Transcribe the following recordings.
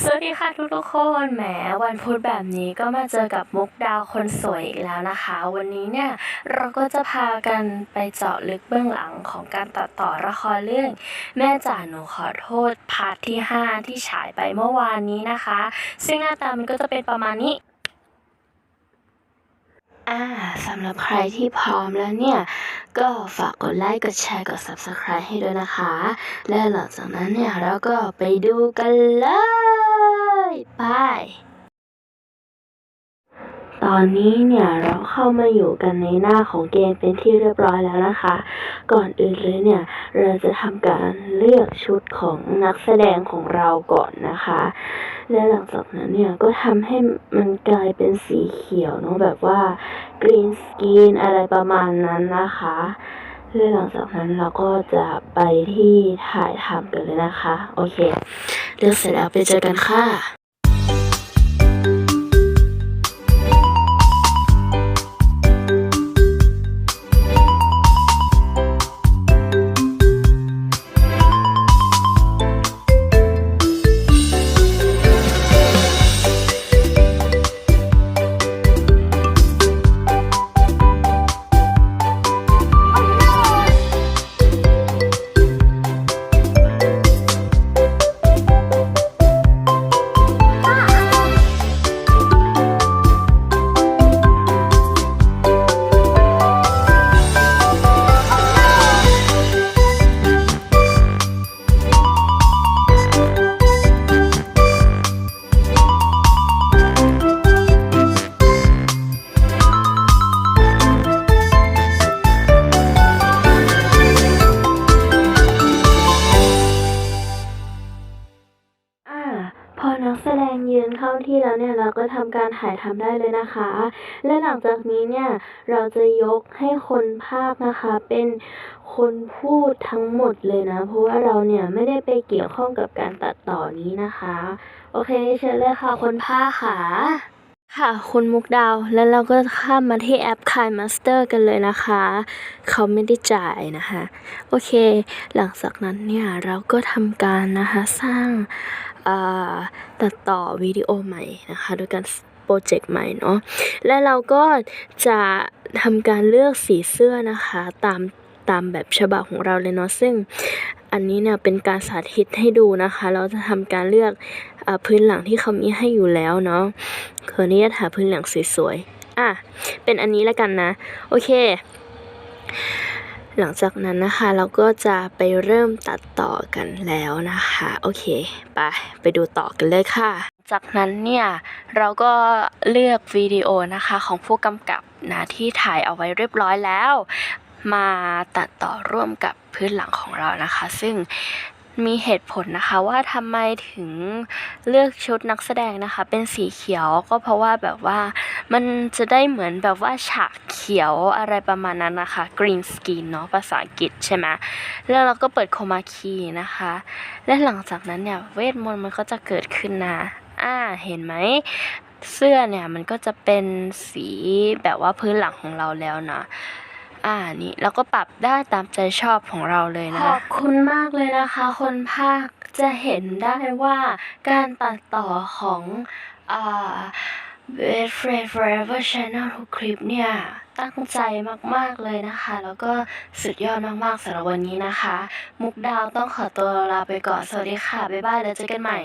สวัสดีค่ะทุกทุกคนแหมวันพุธแบบนี้ก็มาเจอกับมุกดาวคนสวยอีกแล้วนะคะ วันนี้เนี่ยเราก็จะพากันไปเจาะลึกเบื้องหลังของการตัดต่อละครเรื่อง แม่จ๋าหนูขอโทษพาร์ทที่ 5 ที่ฉายไปเมื่อวานนี้นะคะ ซึ่งหน้าตามันก็จะเป็นประมาณนี้อ่าสำหรับใครที่พร้อมแล้วเนี่ย ก็ฝากกดไลค์ กดแชร์ กด Subscribe ให้ด้วยนะคะ และหลังจากนั้นเนี่ย เราก็ไปดูกันเลย ไป ตอนนี้เนี่ยเราเข้ามาอยู่กันในหน้าของเกมเป็นที่เรียบร้อยแล้วนะคะ ก่อนอื่นเลยเนี่ยเราจะทำการเลือกชุดของนักแสดงของเราก่อนนะคะ และหลังจากนั้นเนี่ยก็ทำให้มันกลายเป็นสีเขียวเนาะแบบว่ากรีนสกรีนอะไรประมาณนั้นนะคะและหลังจากนั้นเราก็จะไปที่ถ่ายทำกันเลยนะคะ โอเคเลือกเสร็จแล้วไปเจอกันค่ะ พอนักแสดงยืนเข้าที่แล้วเนี่ยเราก็ทำการถ่ายทำได้เลยนะคะ และหลังจากนี้เนี่ยเราจะยกให้คนภาคนะคะ เป็นคนพูดทั้งหมดเลยนะ เพราะว่าเราเนี่ยไม่ได้ไปเกี่ยวข้องกับการตัดต่อนี้นะคะ โอเคเชิญเลยค่ะคนภาคค่ะ ค่ะคุณมุกดาวแล้วเราก็ข้ามมาที่แอป k i Master กันเลยนะคะ เขาไม่ได้จ่ายนะคะ โอเค หลังจากนั้นเนี่ยเราก็ทำการนะคะสร้างาตัดต่อวิดีโอใหม่นะคะโดยการโปรเจกต์ใหม่เนาะและเราก็จะทำการเลือกสีเสื้อนะคะตาม ตามแบบฉบับของเราเลยเนาะซึ่งอันนี้เนี่ยเป็นการสาธิตให้ดูนะคะ เราจะทำการเลือกอพื้นหลังที่เขามีให้อยู่แล้วเนาะขออนุญาตหาพื้นหลังสวยๆอะเป็นอันนี้แล้วกันนะ โอเค หลังจากนั้นนะคะ เราก็จะไปเริ่มตัดต่อกันแล้วนะคะ โอเคไปไปดูต่อกันเลยค่ะ จากนั้นเนี่ยเราก็เลือกวิดีโอนะคะของผู้กำกับนะที่ถ่ายเอาไว้เรียบร้อยแล้ว มาตัดต่อร่วมกับพื้นหลังของเรานะคะ ซึ่งมีเหตุผลนะคะว่าทำไมถึงเลือกชุดนักแสดงนะคะ เป็นสีเขียวก็เพราะว่าแบบว่ามันจะได้เหมือนแบบว่าฉากเขียวอะไรประมาณนั้นนะคะ green screen เนาะภาษาอังกฤษใช่ไหมแล้วเราก็เปิดโคมาคีนะคะ และหลังจากนั้นเนี่ยเวทมนต์มันก็จะเกิดขึ้นนะอ่าเห็นไหมเสื้อเนี่ยมันก็จะเป็นสีแบบว่าพื้นหลังของเราแล้วนะ อ่านี่เราก็ปรับได้ตามใจชอบของเราเลยนะขอบคุณมากเลยนะคะ คนภาคจะเห็นได้ว่าการตัดต่อของอ่า Best Friend Forever Channel ทุกคลิปเนี่ย ตั้งใจมาก ๆ เลยนะคะ แล้วก็สุดยอดมาก ๆสำหรับวันนี้นะคะ มุกดาวต้องขอตัวลาไปก่อน สวัสดีค่ะ บ๊ายบาย แล้วเจอกันใหม่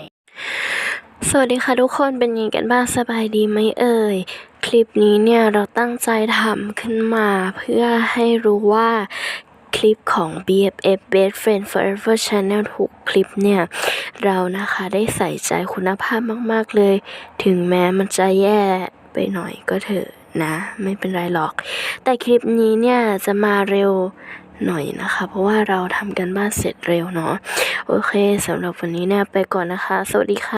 สวัสดีค่ะทุกคนเป็นยังไงกันบ้างสบายดีไหมเอ่ย คลิปนี้เนี่ยเราตั้งใจทำขึ้นมาเพื่อให้รู้ว่าคลิปของ BFF Best Friend Forever Channel ทุกคลิปเนี่ย เรานะคะได้ใส่ใจคุณภาพมาก ๆ เลย ถึงแม้มันจะแย่ไปหน่อยก็เถอะนะ ไม่เป็นไรหรอก แต่คลิปนี้เนี่ยจะมาเร็วหน่อยนะคะ เพราะว่าเราทำกันบ้านเสร็จเร็วเนาะโอเคสำหรับวันนี้เนี่ยไปก่อนนะคะ สวัสดีค่ะ